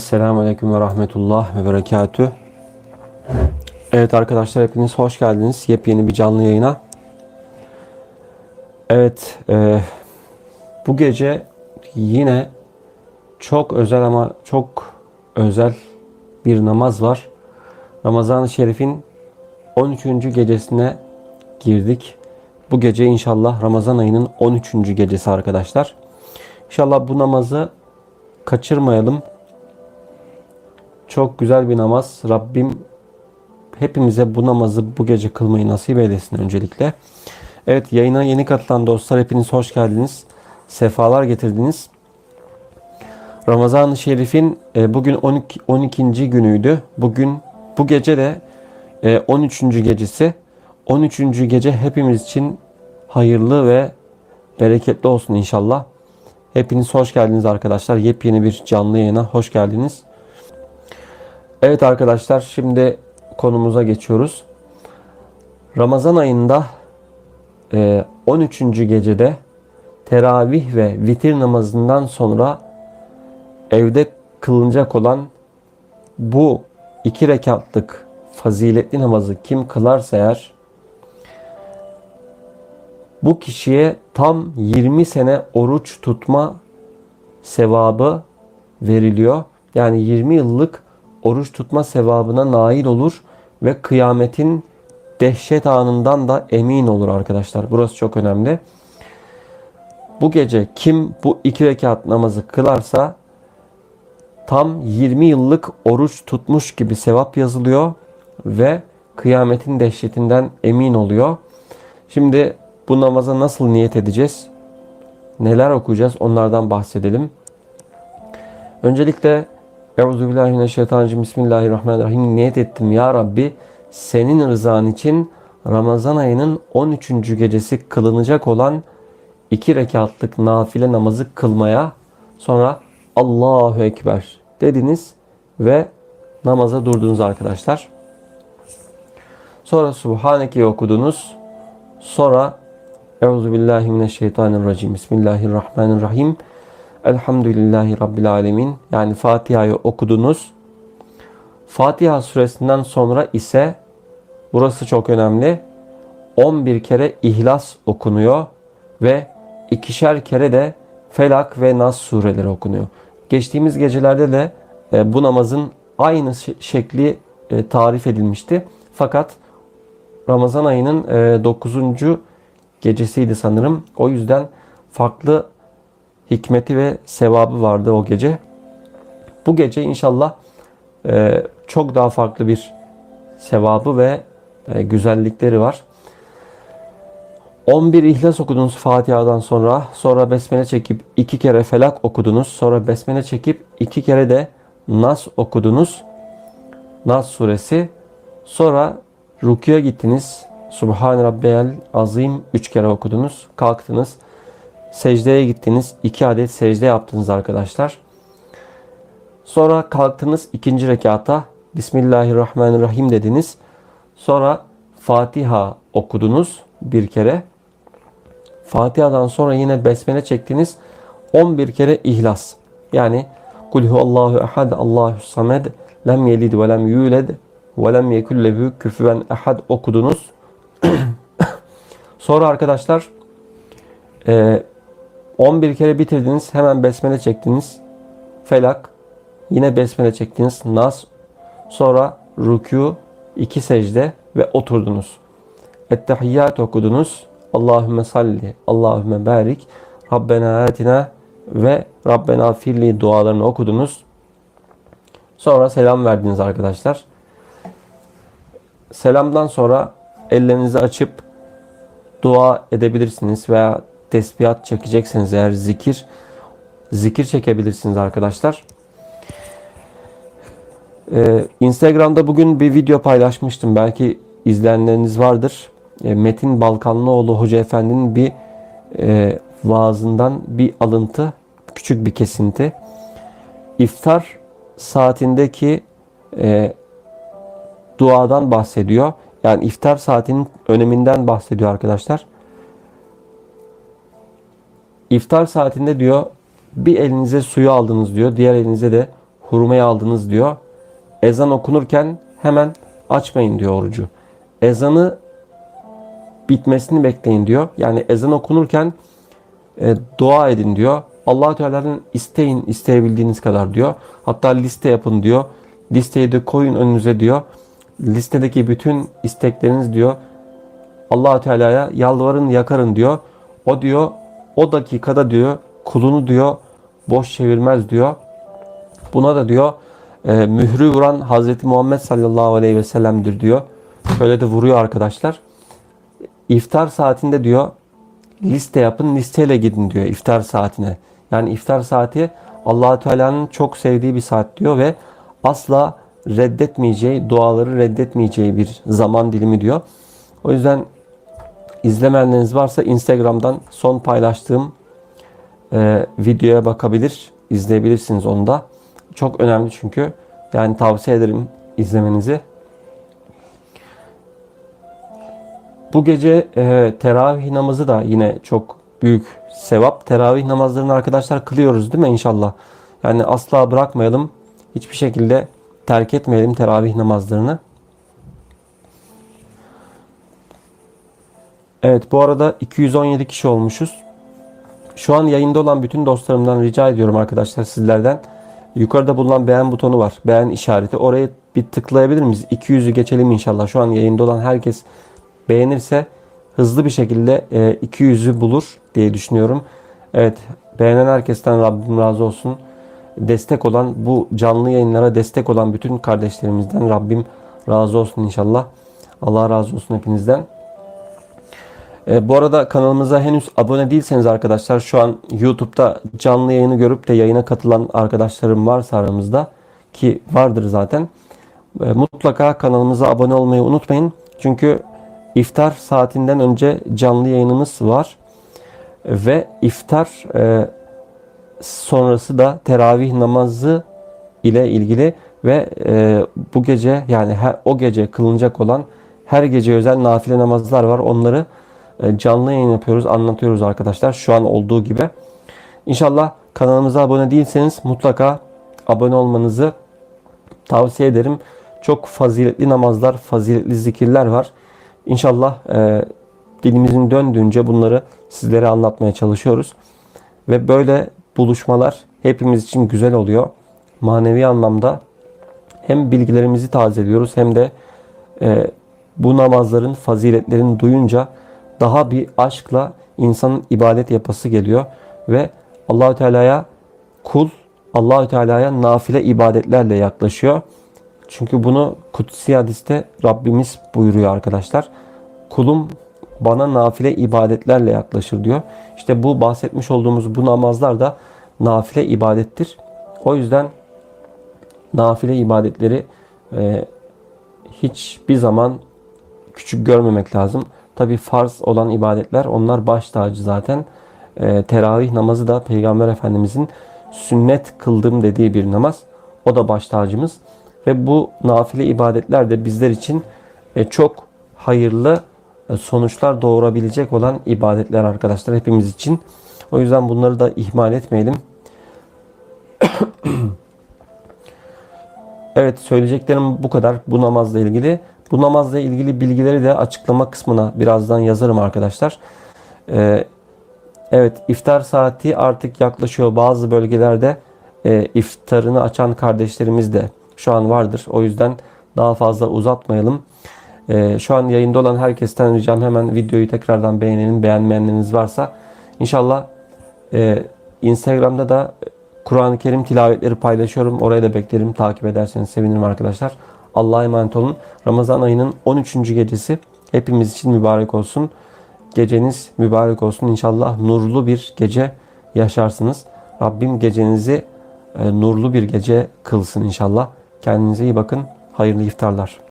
Esselamu Aleyküm ve Rahmetullah ve Berekatü. Evet arkadaşlar hepiniz hoş geldiniz. Yepyeni bir canlı yayına. Evet e, bu gece yine çok özel ama çok özel bir namaz var. Ramazan-ı Şerif'in 13. gecesine girdik. Bu gece inşallah Ramazan ayının 13. gecesi arkadaşlar. İnşallah bu namazı kaçırmayalım. Çok güzel bir namaz. Rabbim hepimize bu namazı bu gece kılmayı nasip eylesin öncelikle. Evet yayına yeni katılan dostlar hepiniz hoş geldiniz. Sefalar getirdiniz. Ramazan-ı Şerif'in e, bugün 12, 12. günüydü. Bugün bu gece de e, 13. gecesi. 13. gece hepimiz için hayırlı ve bereketli olsun inşallah. Hepiniz hoş geldiniz arkadaşlar. Yepyeni bir canlı yayına hoş geldiniz. Evet arkadaşlar şimdi konumuza geçiyoruz. Ramazan ayında e, 13. gecede teravih ve vitir namazından sonra evde kılınacak olan bu iki rekatlık faziletli namazı kim kılarsa eğer bu kişiye tam 20 sene oruç tutma sevabı veriliyor. Yani 20 yıllık oruç tutma sevabına nail olur ve kıyametin dehşet anından da emin olur arkadaşlar. Burası çok önemli. Bu gece kim bu iki rekat namazı kılarsa tam 20 yıllık oruç tutmuş gibi sevap yazılıyor ve kıyametin dehşetinden emin oluyor. Şimdi bu namaza nasıl niyet edeceğiz? Neler okuyacağız? Onlardan bahsedelim. Öncelikle Euzubillahimineşşeytanirracim Bismillahirrahmanirrahim niyet ettim ya Rabbi senin rızan için Ramazan ayının 13. gecesi kılınacak olan iki rekatlık nafile namazı kılmaya sonra Allahu Ekber dediniz ve namaza durdunuz arkadaşlar. Sonra Subhaneke okudunuz. Sonra Euzubillahimineşşeytanirracim Bismillahirrahmanirrahim Elhamdülillahi Rabbil Alemin. Yani Fatiha'yı okudunuz. Fatiha suresinden sonra ise burası çok önemli. 11 kere İhlas okunuyor ve ikişer kere de Felak ve Nas sureleri okunuyor. Geçtiğimiz gecelerde de e, bu namazın aynı şekli e, tarif edilmişti. Fakat Ramazan ayının 9. gecesiydi sanırım. O yüzden farklı hikmeti ve sevabı vardı o gece. Bu gece inşallah e, çok daha farklı bir sevabı ve e, güzellikleri var. 11 İhlas okudunuz Fatiha'dan sonra. Sonra Besmele çekip iki kere Felak okudunuz. Sonra Besmele çekip iki kere de Nas okudunuz. Nas suresi. Sonra Rukuya gittiniz. Subhan Rabbiyel Azim üç kere okudunuz. Kalktınız. Secdeye gittiniz. iki adet secde yaptınız arkadaşlar. Sonra kalktınız ikinci rekata. Bismillahirrahmanirrahim dediniz. Sonra Fatiha okudunuz bir kere. Fatiha'dan sonra yine besmele çektiniz. 11 kere ihlas. Yani Kul huvallahu ehad Allahu samed lem yelid ve lem yuled ve lem yekul lehu küfüven ehad okudunuz. sonra arkadaşlar 11 kere bitirdiniz. Hemen besmele çektiniz. Felak. Yine besmele çektiniz. Nas. Sonra rükû, iki secde ve oturdunuz. Ettehiyyat okudunuz. Allahümme salli, Allahümme barik, Rabbena atina ve Rabbena firli dualarını okudunuz. Sonra selam verdiniz arkadaşlar. Selamdan sonra ellerinizi açıp dua edebilirsiniz veya tesbihat çekecekseniz eğer zikir zikir çekebilirsiniz arkadaşlar. Ee, Instagram'da bugün bir video paylaşmıştım. Belki izleyenleriniz vardır. E, Metin Balkanlıoğlu Hoca Efendi'nin bir e, vaazından bir alıntı, küçük bir kesinti. İftar saatindeki e, duadan bahsediyor. Yani iftar saatinin öneminden bahsediyor arkadaşlar. İftar saatinde diyor bir elinize suyu aldınız diyor. Diğer elinize de hurmayı aldınız diyor. Ezan okunurken hemen açmayın diyor orucu. Ezanı bitmesini bekleyin diyor. Yani ezan okunurken e, dua edin diyor. allah Teala'dan isteyin isteyebildiğiniz kadar diyor. Hatta liste yapın diyor. Listeyi de koyun önünüze diyor. Listedeki bütün istekleriniz diyor allah Teala'ya yalvarın yakarın diyor. O diyor o dakikada diyor kulunu diyor boş çevirmez diyor. Buna da diyor e, mührü vuran Hazreti Muhammed sallallahu aleyhi ve sellem'dir diyor. Şöyle de vuruyor arkadaşlar. İftar saatinde diyor liste yapın listeyle gidin diyor iftar saatine. Yani iftar saati allah Teala'nın çok sevdiği bir saat diyor ve asla reddetmeyeceği, duaları reddetmeyeceği bir zaman dilimi diyor. O yüzden izlemeyenleriniz varsa Instagram'dan son paylaştığım e, videoya bakabilir, izleyebilirsiniz onu da. Çok önemli çünkü. Yani tavsiye ederim izlemenizi. Bu gece e, teravih namazı da yine çok büyük sevap. Teravih namazlarını arkadaşlar kılıyoruz değil mi inşallah? Yani asla bırakmayalım. Hiçbir şekilde terk etmeyelim teravih namazlarını. Evet bu arada 217 kişi olmuşuz. Şu an yayında olan bütün dostlarımdan rica ediyorum arkadaşlar sizlerden. Yukarıda bulunan beğen butonu var. Beğen işareti. Oraya bir tıklayabilir miyiz? 200'ü geçelim inşallah. Şu an yayında olan herkes beğenirse hızlı bir şekilde e, 200'ü bulur diye düşünüyorum. Evet beğenen herkesten Rabbim razı olsun. Destek olan bu canlı yayınlara destek olan bütün kardeşlerimizden Rabbim razı olsun inşallah. Allah razı olsun hepinizden. E, bu arada kanalımıza henüz abone değilseniz arkadaşlar şu an YouTube'da canlı yayını görüp de yayına katılan arkadaşlarım varsa aramızda ki vardır zaten. E, mutlaka kanalımıza abone olmayı unutmayın. Çünkü iftar saatinden önce canlı yayınımız var. Ve iftar e, sonrası da teravih namazı ile ilgili ve e, bu gece yani her, o gece kılınacak olan her gece özel nafile namazlar var. Onları canlı yayın yapıyoruz, anlatıyoruz arkadaşlar. Şu an olduğu gibi. İnşallah kanalımıza abone değilseniz mutlaka abone olmanızı tavsiye ederim. Çok faziletli namazlar, faziletli zikirler var. İnşallah e, dilimizin döndüğünce bunları sizlere anlatmaya çalışıyoruz. Ve böyle buluşmalar hepimiz için güzel oluyor. Manevi anlamda hem bilgilerimizi tazeliyoruz hem de e, bu namazların faziletlerini duyunca daha bir aşkla insanın ibadet yapası geliyor ve Allahü Teala'ya kul Allahü Teala'ya nafile ibadetlerle yaklaşıyor. Çünkü bunu kutsi hadiste Rabbimiz buyuruyor arkadaşlar. Kulum bana nafile ibadetlerle yaklaşır diyor. İşte bu bahsetmiş olduğumuz bu namazlar da nafile ibadettir. O yüzden nafile ibadetleri e, hiçbir zaman küçük görmemek lazım. Tabi farz olan ibadetler onlar baş tacı zaten. E, teravih namazı da Peygamber Efendimizin sünnet kıldım dediği bir namaz. O da baş tacımız. Ve bu nafile ibadetler de bizler için e, çok hayırlı e, sonuçlar doğurabilecek olan ibadetler arkadaşlar hepimiz için. O yüzden bunları da ihmal etmeyelim. evet söyleyeceklerim bu kadar bu namazla ilgili. Bu namazla ilgili bilgileri de açıklama kısmına birazdan yazarım arkadaşlar. Ee, evet iftar saati artık yaklaşıyor. Bazı bölgelerde e, iftarını açan kardeşlerimiz de şu an vardır. O yüzden daha fazla uzatmayalım. Ee, şu an yayında olan herkesten ricam hemen videoyu tekrardan beğenelim. Beğenmeyenleriniz varsa. İnşallah e, Instagram'da da Kur'an-ı Kerim tilavetleri paylaşıyorum. Oraya da beklerim. Takip ederseniz sevinirim arkadaşlar. Allah'a emanet olun. Ramazan ayının 13. gecesi hepimiz için mübarek olsun. Geceniz mübarek olsun. İnşallah nurlu bir gece yaşarsınız. Rabbim gecenizi e, nurlu bir gece kılsın inşallah. Kendinize iyi bakın. Hayırlı iftarlar.